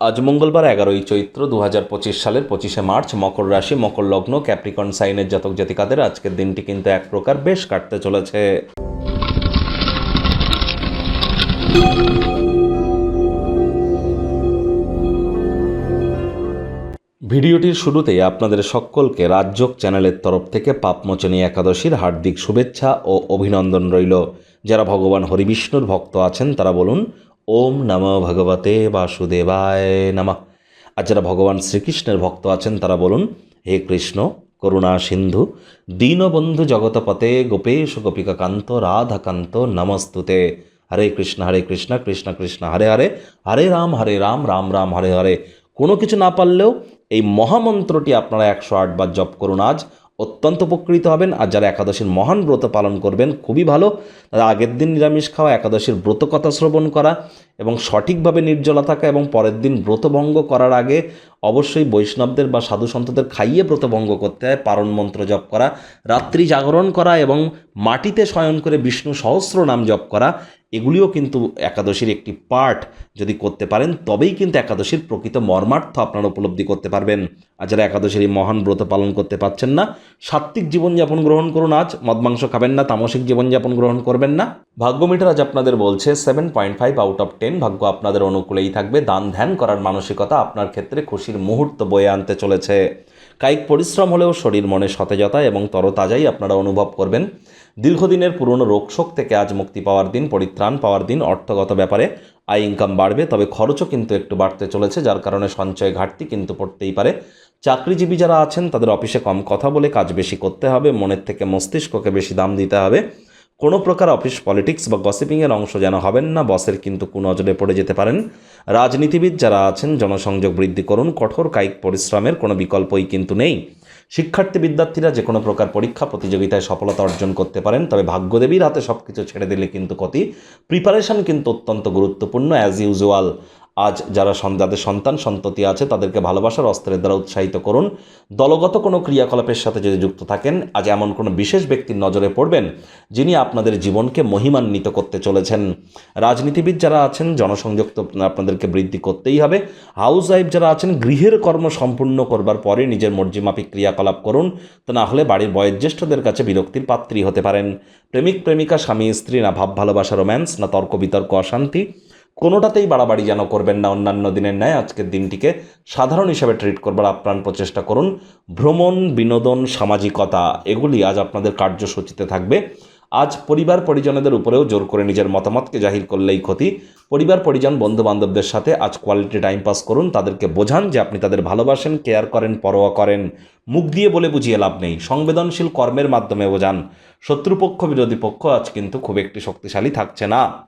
আজ মঙ্গলবার এগারোই চৈত্র দু হাজার পঁচিশ সালের পঁচিশে মার্চ মকর রাশি, মকর লগ্ন, ক্যাপ্রিকন সাইনের জাতক জাতিকাদের আজকের দিনটি কিন্তু এক প্রকার বেশ কাটতে চলেছে। ভিডিওটির শুরুতেই আপনাদের সকলকে রাজযোগ চ্যানেলের তরফ থেকে পাপমোচনী একাদশীর হার্দিক শুভেচ্ছা ও অভিনন্দন রইল। যারা ভগবান হরিবিষ্ণুর ভক্ত আছেন, তারা বলুন ওম নম ভগবতে বাসুদেবায় নমঃ। আর যারা ভগবান শ্রীকৃষ্ণের ভক্ত আছেন, তারা বলুন, হে কৃষ্ণ, করুণা সিন্ধু, দীনবন্ধু জগতপতে গোপেশ গোপিকাকান্ত, রাধাকান্ত, নমস্তুতে। হরে কৃষ্ণ হরে কৃষ্ণ কৃষ্ণ কৃষ্ণ, হরে হরে হরে রাম হরে রাম রাম রাম, হরে হরে। কোনো কিছু না পারলেও এই মহামন্ত্রটি আপনারা একশো আটবার জপ করুন আজ। অত্যন্ত উপকৃত হবেন। আর যারা একাদশীর মহান ব্রত পালন করবেন, খুবই ভালো। তারা আগের দিন নিরামিষ খাওয়া, একাদশীর ব্রত কথা শ্রবণ করা এবং সঠিকভাবে নির্জলা থাকা এবং পরের দিন ব্রতভঙ্গ করার আগে অবশ্যই বৈষ্ণবদের বা সাধু সন্তদের খাইয়ে ব্রতভঙ্গ করতে হয়, পারণ মন্ত্র জপ করা, রাত্রি জাগরণ করা এবং মাটিতে শয়ন করে বিষ্ণু সহস্র নাম জপ করা এগুলিও কিন্তু একাদশীর একটি পার্ট যদি করতে পারেন, তবেই কিন্তু একাদশীর প্রকৃত মর্মার্থ আপনারা উপলব্ধি করতে পারবেন। আর যারা একাদশীর এই মহান ব্রত পালন করতে পারছেন না, সাত্ত্বিক জীবনযাপন গ্রহণ করুন আজ মদ মাংস খাবেন না, তামসিক জীবনযাপন গ্রহণ করবেন না। ভাগ্য মিটার আজ আপনাদের বলছে seven point five out of ten ভাগ্য আপনাদের অনুকূলেই থাকবে। দান ধ্যান করার মানসিকতা আপনার ক্ষেত্রে খুশির মুহূর্ত বয়ে আনতে চলেছে। কায়িক পরিশ্রম হলেও শরীর মনে সতেজতা এবং তরতাজাই আপনারা অনুভব করবেন। দীর্ঘদিনের পুরনো রোগশোক থেকে আজ মুক্তি পাওয়ার দিন, পরিত্রাণ পাওয়ার দিন, অর্থগত ব্যাপারে আয় ইনকাম বাড়বে, তবে খরচও কিন্তু একটু বাড়তে চলেছে, যার কারণে সঞ্চয় ঘাটতি কিন্তু পড়তেই পারে। চাকরিজীবী যারা আছেন, তাদের অফিসে কম কথা বলে কাজ বেশি করতে হবে, মনের থেকে মস্তিষ্ককে বেশি দাম দিতে হবে। কোনো প্রকার অফিস পলিটিক্স বা গসিপিংয়ের অংশ যেন হবেন না, বসের কিন্তু কুনজরে পড়ে যেতে পারেন। রাজনীতিবিদ যারা আছেন, জনসংযোগ বৃদ্ধি করুন, কঠোর কায়িক পরিশ্রমের কোনো বিকল্পই কিন্তু নেই। শিক্ষার্থী বিদ্যার্থীরা যে কোনো প্রকার পরীক্ষা, প্রতিযোগিতায় সফলতা অর্জন করতে পারেন। তবে ভাগ্যদেবীর হাতে সব কিছু ছেড়ে দিলে কিন্তু ক্ষতি। প্রিপারেশন কিন্তু অত্যন্ত গুরুত্বপূর্ণ অ্যাজ ইউজুয়াল আজ যারা যাদের সন্তান সন্ততি আছে, তাদেরকে ভালোবাসার অস্ত্রের দ্বারা উৎসাহিত করুন। দলগত কোনো ক্রিয়াকলাপের সাথে যদি যুক্ত থাকেন, আজ এমন কোনো বিশেষ ব্যক্তির নজরে পড়বেন, যিনি আপনাদের জীবনকে মহিমান্বিত করতে চলেছেন। রাজনীতিবিদ যারা আছেন জনসংযোগ তো আপনাদেরকে বৃদ্ধি করতেই হবে। হাউস ওয়াইফ যারা আছেন, গৃহের কর্ম সম্পূর্ণ করবার পরে নিজের মর্জিমাফিক ক্রিয়াকলাপ করুন। তা না হলে বাড়ির বয়োজ্যেষ্ঠদের কাছে বিরক্তির পাত্রী হতে পারেন। প্রেমিক, প্রেমিকা, স্বামী, স্ত্রী, না ভাব, ভালোবাসা, রোম্যান্স, না তর্ক বিতর্ক অশান্তি। কোনোটাতেই বাড়াবাড়ি যেন করবেন না অন্যান্য দিনের ন্যায়। আজকের দিনটিকে সাধারণ হিসাবে ট্রিট করবার আপ্রাণ প্রচেষ্টা করুন। ভ্রমণ, বিনোদন, সামাজিকতা, এগুলি আজ আপনাদের কার্যসূচিতে থাকবে। আজ পরিবার পরিজনদের উপরেও জোর করে নিজের মতামতকে জাহির করলেই ক্ষতি। পরিবার পরিজন বন্ধু বান্ধবদের সাথে আজ কোয়ালিটি টাইম পাস করুন। তাদেরকে বোঝান যে আপনি তাদের ভালোবাসেন কেয়ার করেন, পরোয়া করেন। মুখ দিয়ে বলে বুঝিয়ে লাভ নেই। সংবেদনশীল কর্মের মাধ্যমে বোঝান। শত্রুপক্ষ, বিরোধী পক্ষ আজ কিন্তু খুব একটি শক্তিশালী থাকছে না।